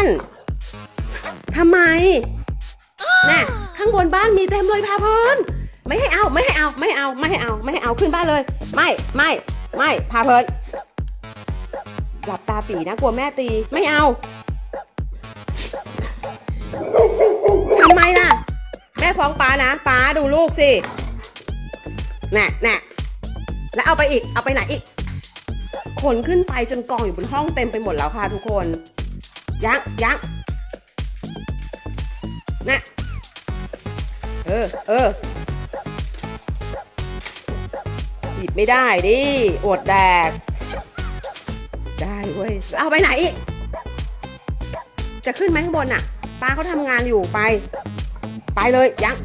านทำไมน่ะข้างบนบ้านมีเต็มเลยพาเพลินไม่ให้เอาไม่ให้เอาไม่ให้เอาไม่ให้เอาไม่ให้เอาขึ้นบ้านเลย ไม่ไม่ไม่พาเพลินหลับตาปีนะกลัวแม่ตีไม่เอาทำไมล่ะ แม่ฟ้องป้านะป้าดูลูกสิน่ะน่ะแล้วเอาไปอีกเอาไปไหนอีกขนขึ้นไปจนกองอยู่บนห้องเต็มไปหมดแล้วค่ะทุกคน ยักยักนะเออเออหยิบไม่ได้ดิ อดแดก ได้เว้ย เอาไปไหนอีก จะขึ้นไหมข้างบนน่ะ ป้าเขาทำงานอยู่ไป ไปเลย ยัง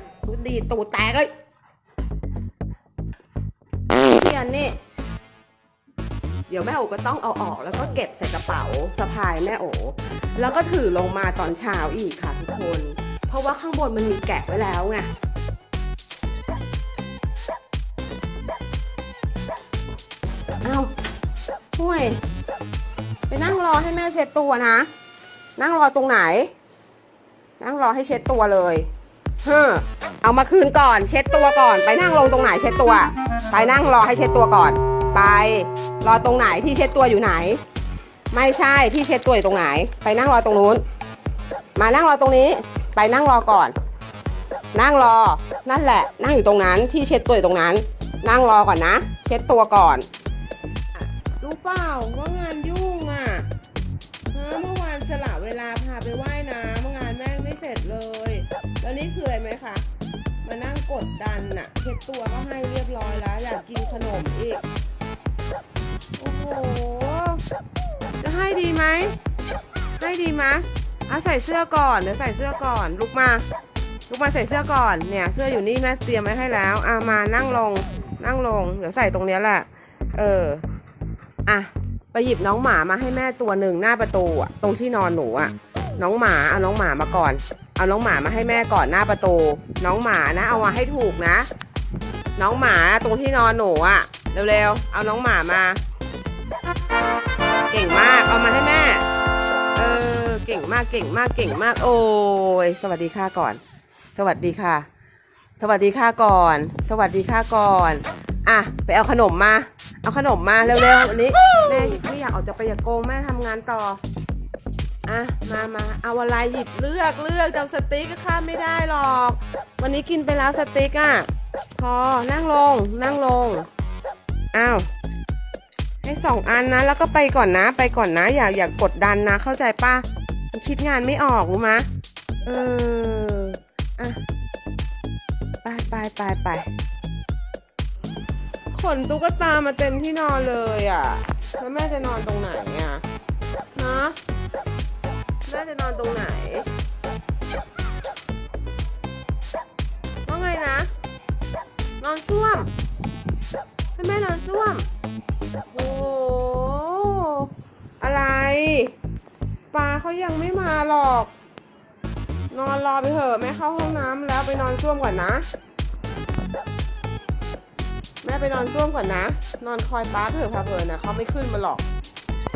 ดีตูดแตกเลยเพียนนี่ ดี๋ยวแม่โอก็ต้องเอาออก แล้วก็เก็บใส่กระเป๋าสะพายแม่โอแล้วก็ถือลงมาตอนเช้าอีกค่ะทุกคน เพราะว่าข้างบนมันมีแกะไว้แล้วไงเอาห่วย ไปนั่งรอให้แม่เช็ดตัวนะ นั่งรอตรงไหน นั่งรอให้เช็ดตัวเลยเฮ้อเอามาคืนก่อน เช็ดตัวก่อน ไปนั่งลงตรงไหนเช็ดตัว ไปนั่งรอให้เช็ดตัวก่อน ไป รอตรงไหนที่เช็ดตัวอยู่ไหน ไม่ใช่ที่เช็ดตัวอยู่ตรงไหน ไปนั่งรอตรงนู้น มานั่งรอตรงนี้ ไปนั่งรอก่อน นั่งรอ นั่นแหละ นั่งอยู่ตรงนั้นที่เช็ดตัวอยู่ตรงนั้น นั่งรอก่อนนะ เช็ดตัวก่อน รู้เปล่าว่างานยุ่งอะเมื่อวานสละเวลาพาไปว่ายน้ำงานแม่งไม่เสร็จเลย แล้วนี่คืออะไรไหมคะมานั่งกดดันน่ะ เช็ดตัวก็ให้เรียบร้อยแล้ว อยากกินขนมอีก โอ้โห จะให้ดีไหม ให้ดีไหมเอาใส่เสื้อก่อนเดี๋ยวใส่เสื้อก่อน ลุกมา ลุกมาใส่เสื้อก่อน เนี่ย เสื้ออยู่นี่แม่เตรียมไว้ให้แล้วอะมานั่งลง นั่งลง เดี๋ยวใส่ตรงเนี้ยแหละ เออ อะ ไปหยิบน้องหมามาให้แม่ตัวหนึ่งหน้าประตูอะ ตรงที่นอนหนูอะ น้องหมา เอาน้องหมามาก่อน เอาน้องหมามาให้แม่ก่อนหน้าประตู น้องหมานะ เอามาให้ถูกนะ น้องหมาตรงที่นอนหนูอะ เร็วๆ เอาน้องหมามา เก่งมากเอามาให้แม่ เออเก่งมากเก่งมากเก่งมาก โอ้ยสวัสดีค่ะก่อน สวัสดีค่ะ สวัสดีค่ะก่อน สวัสดีค่ะก่อน อะไปเอาขนมมา เอาขนมมาเร็วๆวันนี้แม่ไม่อยากออกจากไปอย่าโกงแม่ทำงานต่ออะมามาเอาอะไรหยิบเลือกเลือกจะเอาสติ๊กก็ข้ามไม่ได้หรอก วันนี้กินไปแล้วสติ๊กอะพอนั่งลงนั่งลง อ้าวให้สองอันนะ แล้วก็ไปก่อนนะ ไปก่อนนะ อย่าอย่ากกดดันนะ เข้าใจป่ะคิดงานไม่ออกรู้มะเอออะไปไปไปไปขนตุ๊กตามาเต็มที่นอนเลยอะแล้วแม่จะนอนตรงไหนอะฮะแม่จะนอนตรงไหน ส้วม โอ้อะไร ปลาเขายังไม่มาหรอก นอนรอไปเถอะแม่เข้าห้องน้ำแล้วไปนอนส้วมก่อนนะ แม่ไปนอนส้วมก่อนนะ นอนคอยป้าเถอะพาเพลินนะเขาไม่ขึ้นมาหรอก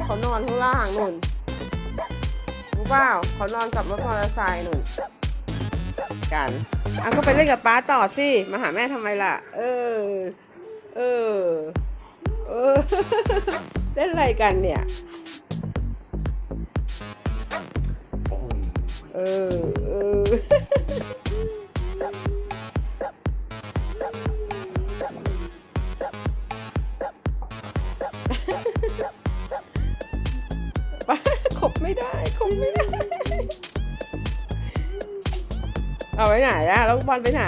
เขานอนข้างล่างนุ่นรู้เปล่าเขานอนกับรถมอเตอร์ไซค์นุ่นกันอะก็ไปเล่นกับป้าต่อสิ มาหาแม่ทำไมล่ะ เออ เออ เออ เล่นอะไรกันเนี่ย เออ เออ ป้าขบไม่ได้ขบไม่ได้ เอาไปไหนอะแล้วบอลไปไหน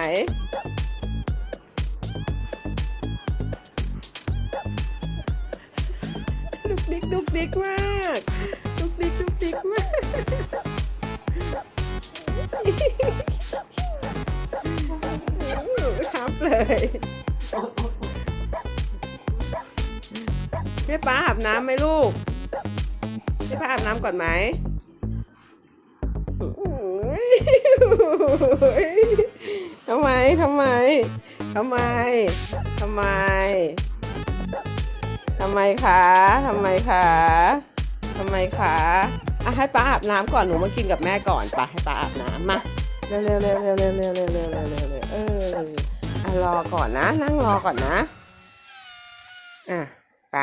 ดุกดิกดุกมากดุกดิกดุกดิกมากครับเลยให้ป้าอาบน้ำไหมลูกให้ป้าอาบน้ำก่อนไหมทำไม ทำไม ทำไม ทำไม ทำไมคะทำไมคะทำไมคะอะให้ป้าอาบน้ำก่อนหนูมากินกับแม่ก่อนไปให้ป้าอาบน้ำมาเร็วเร็วเร็วเร็วเร็วเร็วเร็วเร็วเร็วเร็วเร็วเอออะรอก่อนนะ นั่งรอก่อนนะ อะไป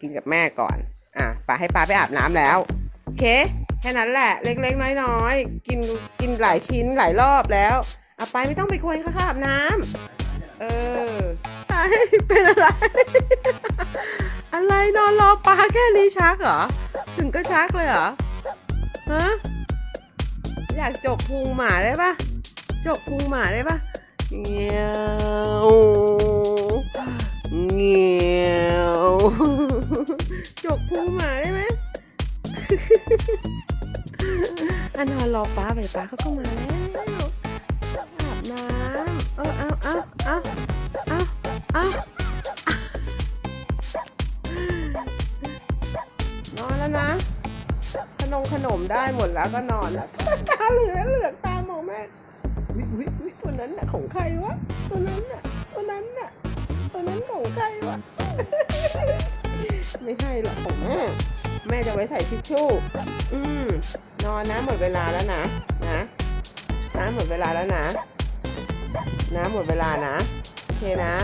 กินกับแม่ก่อน อะป้าให้ป้าไปอาบน้ำแล้วโอเคแค่นั้นแหละเล็กๆน้อยๆกินกินหลายชิ้นหลายรอบแล้วอะไปไม่ต้องไปกวนค่ะอาบน้ำเออไปเป็นอะไร นอนรอปลาแค่นี้ชักเหรอ ถึงก็ชักเลยเหรอ ฮะ อยากจกพุงหมาได้ปะจกพุงหมาได้ปะเงี้ยวเงี้ยวจกพุงหมาได้ไหมอันนอนรอป้าไปป้าเขาก็มาแล้ว แล้วก็นอนแล้วตาเหลือกเหลือกตามองแม่วิวิวิตัวนั้นน่ะของใครวะตัวนั้นน่ะตัวนั้นน่ะตัวนั้นของใครวะไม่ให้หรอกของแม่แม่จะไว้ใส่ทิชชู่อืมนอนนะหมดเวลาแล้วนะนะนะหมดเวลาแล้วนะนะหมดเวลานะโอเคนะ